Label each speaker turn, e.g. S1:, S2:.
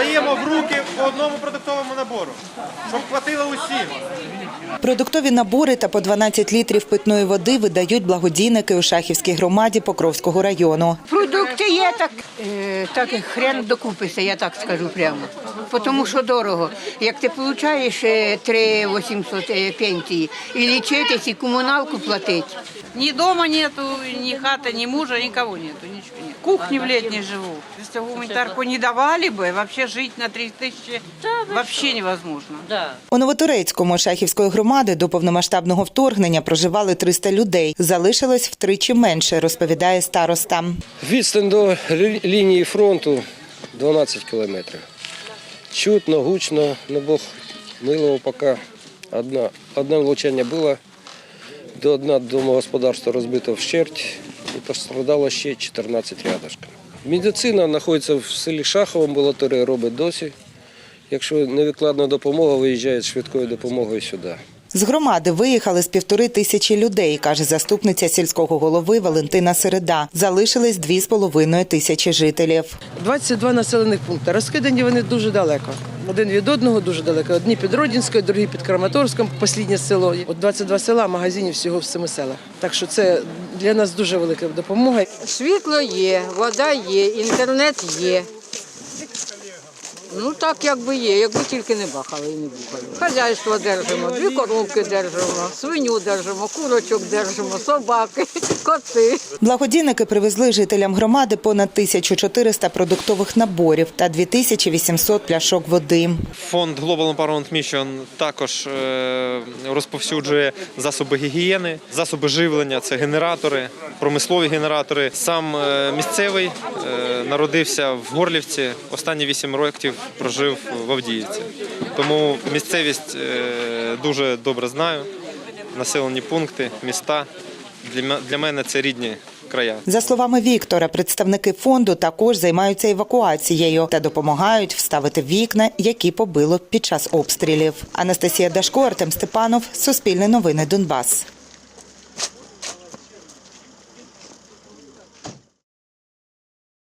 S1: роздаємо в руки по одному продуктовому набору, щоб хватило усім.
S2: Продуктові набори та по 12 літрів питної води видають благодійники у Шахівській громаді Покровського району.
S3: Продукти є, так, е, так хрен докупися, я так скажу прямо. Тому що дорого. Як ти отримуєш 3 800 е, пенсії, і лічитись, і комуналку платити.
S4: Ни дома нету, ни хаты, ни мужа, никого нету. В кухне в летней живу. Если гуманитарку не давали бы, вообще жить на 3 тысячи вообще невозможно.
S2: У Новоторецькому Шахівської громади до повномасштабного вторгнення проживали 300 людей. Залишилось втричі менше, розповідає староста.
S5: Відстань до лінії фронту 12 кілометрів. Чутно, гучно, на Бог милого поки одна, одне влучання було, до одне домогосподарство розбито вщерть пострадало ще 14 рядышком. Медицина знаходиться в селі Шахово, амбулаторія робить досі. Якщо невідкладна допомога, виїжджає швидкою допомогою сюди.
S2: З громади виїхали з півтори тисячі людей, каже заступниця сільського голови Валентина Середа. Залишились дві з половиною тисячі жителів.
S6: 22 населених пункти. Розкидані вони дуже далеко. Один від одного дуже далеко. Одні під Родінською, другі під Краматорськом, останнє село. От 22 села, магазинів всього в семи селах. Так що це для нас дуже велика допомога.
S3: Світло є, вода є, інтернет є. Ну так якби є, якби тільки не бахали і не бухали. Хазяйство держимо, дві коровки держимо, свиню держимо, курочок держимо, собаки, коти.
S2: Благодійники привезли жителям громади понад 1400 продуктових наборів та 2800 пляшок води.
S1: Фонд Global Empowerment Mission також е, розповсюджує засоби гігієни, засоби живлення це генератори, промислові генератори. Сам е, місцевий е, народився в Горлівці. Останні 8 років прожив в Авдіївці. Тому місцевість е, дуже добре знаю. Населені пункти, міста. Для мене це рідні края.
S2: За словами Віктора, представники фонду також займаються евакуацією та допомагають вставити вікна, які побило під час обстрілів. Анастасія Дашко, Артем Степанов, Суспільне новини Донбас.